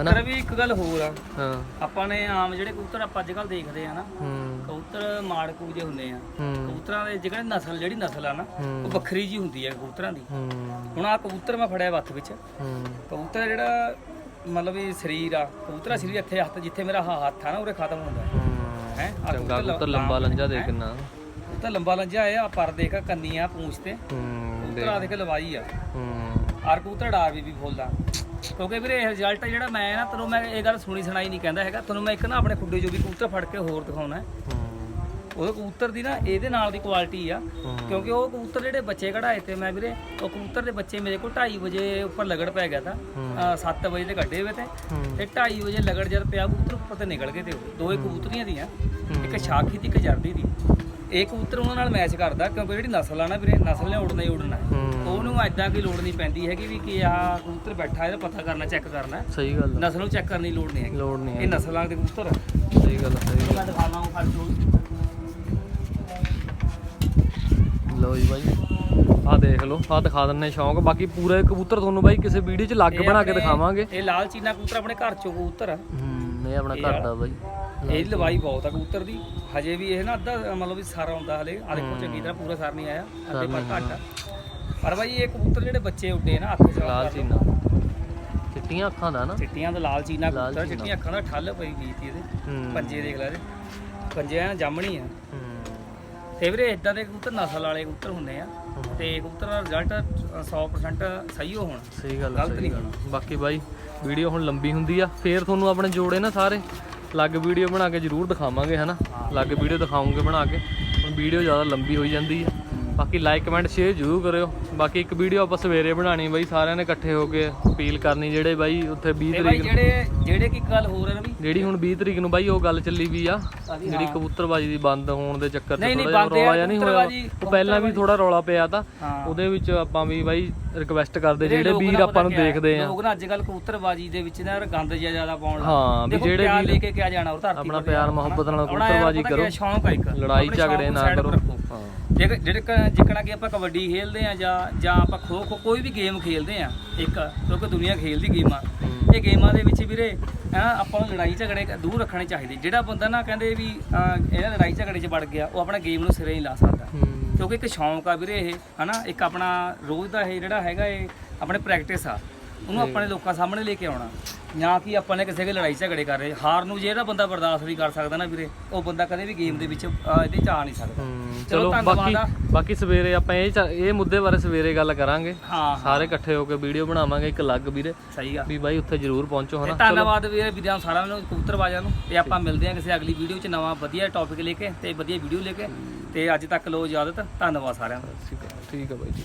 ਆ ਇੱਕ ਵੀ ਇੱਕ ਗੱਲ ਹੋਰ ਆ। ਹਾਂ। ਆਪਾਂ ਨੇ ਆਮ ਜਿਹੜੇ ਕਬੂਤਰ ਆਪਾਂ ਅੱਜ ਕੱਲ ਦੇਖਦੇ ਆ ਨਾ ਹੂੰ। ਕਬੂਤਰ ਮਾੜਕੂ ਜੇ ਹੁੰਦੇ ਆ। ਕਬੂਤਰਾਂ ਦੇ ਜਿਹੜੇ ਨਸਲ ਜਿਹੜੀ ਨਸਲ ਆ ਨਾ। ਉਹ ਵੱਖਰੀ ਜੀ ਹੁੰਦੀ ਹੈ ਕਬੂਤਰਾਂ ਦੀ। ਹੁਣ ਆ ਕਬੂਤਰ ਮੈਂ ਫੜਿਆ ਵੱਥ ਵਿੱਚ। ਕਬੂਤਰ ਜਿਹੜਾ ਮਤਲਬ ਵੀ ਸਰੀਰ ਆ ਕਬੂਤਰ ਸਰੀਰ ਇੱਥੇ ਹੱਥ ਜਿੱਥੇ ਮੇਰਾ ਹੱਥ ਆ ਨਾ ਉਰੇ ਖਤਮ ਹੁੰਦਾ। ਹੂੰ। ਹੈ? ਕਬੂਤਰ ਲੰਬਾ ਲੰਜਾ ਦੇ ਕਿੰਨਾ। ਤਾਂ ਲੰਬਾ ਲੰਜਾ ਆ ਪਰ ਦੇਖ ਕੰਨੀਆਂ ਪੂੰਛ ਤੇ। ਹੂੰ ਕਬੂਤਰ ਆ ਦੇਖ ਲਵਾਈ ਆ। ਹੂੰ। ਆਰ ਕਬੂਤਰ ਡਾਰ ਵੀ ਵੀ ਫੁੱਲਦਾ ਕਿਉਂਕਿ ਵੀਰੇ ਇਹ ਰਿਜ਼ਲਟ ਜਿਹੜਾ ਮੈਂ ਨਾ ਤੈਨੂੰ ਮੈਂ ਇਹ ਗੱਲ ਸੁਣੀ ਸੁਣਾਈ ਨਹੀਂ ਕਹਿੰਦਾ ਹੈਗਾ। ਤੈਨੂੰ ਮੈਂ ਇੱਕ ਨਾ ਆਪਣੇ ਖੁੱਡੇ ਜੋ ਵੀ ਕਬੂਤਰ ਫੜ ਕੇ ਹੋਰ ਦਿਖਾਉਣਾ ਹੈ। ਹੂੰ। ਉਹ ਕਬੂਤਰ ਦੀ ਨਾ ਇਹਦੇ ਨਾਲ ਦੀ ਕੁਆਲਿਟੀ ਆ। ਹੂੰ। ਕਿਉਂਕਿ ਉਹ ਕਬੂਤਰ ਜਿਹੜੇ ਬੱਚੇ ਕਢਾਏ ਤੇ ਮੈਂ ਵੀਰੇ ਉਹ ਕਬੂਤਰ ਦੇ ਬੱਚੇ ਮੇਰੇ ਕੋਲ 2:30 ਵਜੇ ਉੱਪਰ ਲਗੜ ਪੈ ਗਿਆ ਤਾਂ। 7 ਵਜੇ ਦੇ ਕੱਢੇ ਹੋਏ ਤੇ। ਹੂੰ। ਤੇ 2:30 ਵਜੇ ਲਗੜ ਜਦ ਪਿਆ ਕਬੂਤਰ ਉੱਪਰ ਤੇ ਨਿਕਲ ਗਏ ਤੇ ਉਹ। ਦੋ ਹੀ। ਕਬੂਤਰੀਆਂ ਦੀਆਂ। ਇੱਕ ਸ਼ਾਖੀ ਤੇ ਇੱਕ ਜਰਦੀ ਦੀ। ਇਹ ਕਬੂਤਰ ਉਹਨਾਂ ਨਾਲ ਮੈਚ ਕਰਦਾ ਕਿਉਂਕਿ ਜਿਹੜੀ ਨਸਲ ਆ ਨਾ ਵੀਰੇ ਨਸਲ ਨੇ ਉੜਨਾ ਹੀ ਉੜਨਾ ਹੈ। ਉਹਨੂੰ ਐਦਾਂ ਕੋਈ ਲੋੜ ਨਹੀਂ ਪੈਂਦੀ ਹੈਗੀ ਵੀ ਕਿ ਆਹ ਕਬੂਤਰ ਬੈਠਾ ਇਹਦਾ ਪਤਾ ਕਰਨਾ ਚੈੱਕ ਕਰਨਾ। ਸਹੀ ਗੱਲ ਆ। ਨਸਲ ਨੂੰ ਚੈੱਕ ਕਰਨ ਦੀ ਲੋੜ ਨਹੀਂ ਹੈਗੀ। ਲੋੜ ਨਹੀਂ ਇਹ ਹੈ ਨਸਲਾਂ ਦੇ ਕਬੂਤਰ ਆ। ਸਹੀ ਗੱਲ ਆ ਸਹੀ ਮੈਂ ਫੜ ਲਓ ਗੱਲ। ਲਓ ਜੀ ਬਾਈ। ਆਹ ਦੇਖ ਲਓ ਆਹ ਦਿਖਾ ਦਿੰਨੇ ਸ਼ੌਂਕ। ਬਾਕੀ ਪੂਰੇ ਕਬੂਤਰ ਤੁਹਾਨੂੰ ਬਾਈ ਕਿਸੇ ਵੀਡੀਓ 'ਚ ਲੱਗ ਬਣਾ ਕੇ ਦਿਖਾਵਾਂਗੇ। ਇਹ ਲਾਲ ਚੀਨਾ ਕਬੂਤਰ ਆਪਣੇ ਘਰ ਚੋਂ ਕਬੂਤਰ ਆ। ਹੂੰ ਇਹ ਆਪਣਾ ਘਰ ਦਾ ਬਾਈ। ਇਹ ਲਵਾਈ ਬਹੁਤ ਆ ਕਬੂਤਰ ਦੀ। ਹਜੇ ਵੀ ਇਹ ਨਾ ਅੱਧਾ ਮਤਲਬ ਵੀ ਸਾਰ ਆਉਂਦਾ ਹਲੇ। ਆ ਦੇਖੋ ਚੰਗੀ ਤਰ੍ਹਾਂ ਪੂਰਾ ਸਾਰ ਨਹੀਂ ਆਇਆ। ਅੱਧੇ ਪਰ ਘੱਟ ਆ। ਪਰ ਬਾਈ ਇਹ ਕਬੂਤਰ ਜਿਹੜੇ ਬੱਚੇ ਉੱਡੇ ਨਾ ਅੱਖ ਚ ਲਾਲ ਚੀਨਾ। ਚਿੱਟੀਆਂ ਅੱਖਾਂ ਦਾ ਨਾ। ਚਿੱਟੀਆਂ ਦਾ ਲਾਲ ਚੀਨਾ ਕਬੂਤਰ। ਚਿੱਟੀਆਂ ਅੱਖਾਂ ਦਾ ਠੱਲ ਪਈ ਗਈ ਤੀ ਇਹਦੇ ਪੰਜੇ ਦੇਖ ਲੈ ਇਹਦੇ। ਪੰਜੇ ਐਨ ਜਾਮਣੀ ਆ। ਤੇ ਵੀਰੇ ਇਦਾਂ ਦੇ ਕਬੂਤਰ ਨਸਲ ਵਾਲੇ ਕਬੂਤਰ ਹੁੰਦੇ ਆ। ਤੇ ਕਬੂਤਰ ਦਾ ਰਿਜ਼ਲਟ 100% ਸਹੀ ਹੋ ਹੋਣਾ। ਸਹੀ ਗੱਲ ਆ, ਗਲਤ ਨਹੀਂ ਆ। ਬਾਕੀ ਬਾਈ ਵੀਡੀਓ ਹੁਣ ਲੰਬੀ ਹੁੰਦੀ ਆ। ਫੇਰ ਤੁਹਾਨੂੰ ਆਪਣੇ ਜੋੜੇ ਨਾ ਸਾਰੇ। ਅਲੱਗ ਵੀਡੀਓ ਬਣਾ ਕੇ ਜ਼ਰੂਰ ਦਿਖਾਵਾਂਗੇ ਹਨਾ? ਅਲੱਗ ਵੀਡੀਓ ਦਿਖਾਉਂਗੇ ਬਣਾ ਕੇ। ਹੁਣ ਵੀਡੀਓ ਜ਼ਿਆਦਾ ਲੰਬੀ ਹੋਈ ਜਾਂਦੀ ਆ ਬਾਕੀ ਲਾਈਕ ਕਮੈਂਟ ਸ਼ੇਅਰ ਜ਼ਰੂਰ ਕਰਿਓ। ਬਾਕੀ ਇੱਕ ਵੀਡੀਓ ਆਪਾਂ ਸਵੇਰੇ ਬਣਾਣੀ ਬਾਈ ਸਾਰਿਆਂ ਨੇ ਇਕੱਠੇ ਹੋ ਕੇ ਅਪੀਲ ਕਰਨੀ ਜਿਹੜੇ ਬਾਈ ਉੱਥੇ 20 ਤੇ ਬਾਈ ਤਰੀਕ ਨੂੰ। ਜਿਹੜੇ ਜਿਹੜੇ ਕੀ ਗੱਲ ਹੈ ਨਾ ਵੀ ਜਿਹੜੀ ਹੁਣ 20 ਤਰੀਕ ਨੂੰ ਬਾਈ ਉਹ ਗੱਲ ਚੱਲੀ ਵੀ ਆ? ਜਿਹੜੀ ਕਬੂਤਰਬਾਜੀ ਦੀ ਬੰਦ ਹੋਣ ਦੇ ਚੱਕਰ 'ਚ ਨਹੀਂ, ਨਹੀਂ, ਥੋੜਾ ਬੰਦ ਰੌਲਾ ਜਿਹਾ ਨਹੀਂ ਹੋਇਆ। ਕਬੂਤਰਬਾਜੀ- ਉਹ ਪਹਿਲਾਂ ਵੀ ਥੋੜਾ ਰੌਲਾ ਪਿਆ ਤਾਂ ਹਾਂ। ਉਹਦੇ ਵਿੱਚ ਆਪਾਂ ਵੀ ਬਾਈ ਰਿਕਵੈਸਟ ਕਰਦੇ ਜਿਹੜੇ ਲੋਕ ਵੀਰ ਨਾ ਆਪਾਂ ਨੂੰ ਪਤਾ ਕਿਆ ਹੈ, ਦੇਖਦੇ ਆ। ਲੋਕ ਨਾ ਅੱਜ ਕੱਲ ਕਬੂਤਰਬਾਜੀ ਦੇ ਵਿੱਚ ਨਾ ਗੰਦ ਜਿਹਾ ਜ਼ਿਆਦਾ ਪਾਉਣ ਲੱਗ ਹਾਂ ਵੀ ਦੇਖੋ ਜਿਹੜੇ ਪਿਆਰ ਵੀਰ ਲੈ ਕੇ ਕਿਆ ਜਾਣਾ ਉਹ ਧਰਤੀ ਆਪਣਾ ਪਿਆਰ ਮੁਹੱਬਤ ਨਾਲ ਕਬੂਤਰਬਾਜੀ ਕਰੋ। ਸ਼ੌਂਕ ਹੈ ਇੱਕ। ਲੜਾਈ ਆਪਣੇ ਸ਼ੌਂਕ ਝਗੜੇ ਨੂੰ ਨਾ side ਕਰੋ। ਰੱਖੋ। ਹਾਂ ਜਿਹੜੇ ਕ- ਜਿੱਕਣਾ ਕਿ ਆਪਾਂ ਕਬੱਡੀ ਖੇਡਦੇ ਆ ਜਾਂ ਜਾਂ ਆਪਾਂ ਖੋ ਖੋ ਕੋਈ ਵੀ ਗੇਮ ਖੇਡਦੇ ਆ ਇੱਕ ਕਿਉਂਕਿ ਦੁਨੀਆ ਖੇਡਦੀ ਗੇਮਾਂ। ਇਹ ਗੇਮਾਂ ਦੇ ਵਿੱਚ ਵੀਰੇ ਆਪਾਂ ਨੂੰ ਲੜਾਈ ਝਗੜੇ ਦੂਰ ਰੱਖਣੇ ਚਾਹੀਦੇ। ਜਿਹੜਾ ਬੰਦਾ ਨਾ ਕਹਿੰਦੇ ਵੀ ਇਹਨਾਂ ਲੜਾਈ ਝਗੜੇ 'ਚ ਵੜ ਗਿਆ ਉਹ ਆਪਣਾ ਗੇਮ ਨੂੰ ਸਿਰੇ ਨਹੀਂ ਲਾ ਸਕਦਾ। ਕਿਉਂਕਿ ਇੱਕ ਸ਼ੌਂਕ ਆ ਵੀਰੇ ਇਹ ਹਨਾ ਇੱਕ ਆਪਣਾ ਰੋਜ਼ ਦਾ ਇਹ ਜਿਹੜਾ ਹੈਗਾ ਇਹ ਆਪਣੇ ਪ੍ਰੈਕਟਿਸ ਆ। ਉਹਨੂੰ ਆਪਣੇ ਲੋਕਾਂ ਸਾਹਮਣੇ ਲੈ ਕੇ ਆਉਣਾ। ਨਾ ਕਿ ਆਪਾਂ ਨੇ ਕਿਸੇ ਦੇ ਲੜਾਈ ਝਗੜੇ ਕਰ ਰਹੇ ਹਾਰ ਨੂੰ ਜਿਹੜਾ ਬੰਦਾ ਬਰਦਾਸ਼ਤ ਨਹੀਂ ਕਰ ਸਕਦਾ ਨਾ ਵੀਰੇ ਉਹ ਬੰਦਾ ਕਦੇ ਵੀ ਗੇਮ ਦੇ ਵਿੱਚ ਅਹ, ਇਹਦੇ ਚ ਆ ਨਹੀਂ ਸਕਦਾ। ਹੂੰ, ਚਲੋ ਬਾਕੀ ਆ। ਬਾਕੀ ਸਵੇਰੇ ਆਪਾਂ ਇਹ ਚ- ਇਹ ਮੁੱਦੇ ਬਾਰੇ ਸਵੇਰੇ ਗੱਲ ਕਰਾਂਗੇ। ਹਾਂ ਸਾਰੇ ਇਕੱਠੇ ਹੋ ਕੇ ਵੀਡੀਓ ਬਣਾਵਾਂਗੇ ਇੱਕ ਅਲੱਗ ਵੀਰੇ। ਸਹੀ ਆ। ਵੀ ਬਾਈ ਉੱਥੇ ਜ਼ਰੂਰ ਪਹੁੰਚੋ ਤੇ ਹਨਾ? ਧੰਨਵਾਦ ਵੀਰੇ ਵੀਰਾਂ ਸਾਰਿਆਂ ਨੂੰ ਕਬੂਤਰਬਾਜ਼ਾਂ ਨੂੰ। ਤੇ ਆਪਾਂ ਮਿਲਦੇ ਹਾਂ ਕਿਸੇ ਅਗਲੀ ਵੀਡੀਓ 'ਚ ਨਵਾਂ ਵਧੀਆ ਟੌਪਿਕ ਲੈ ਕੇ ਤੇ ਵਧੀਆ ਵੀਡੀਓ ਲੈ ਕੇ। ਤੇ ਅੱਜ ਤੱਕ ਲੋ ਇਜਾਜ਼ਤ। ਧੰਨਵਾਦ ਸਾਰਿਆਂ ਦਾ ਠੀਕ ਹੈ ਠੀਕ ਹੈ ਬਾਈ ਜੀ।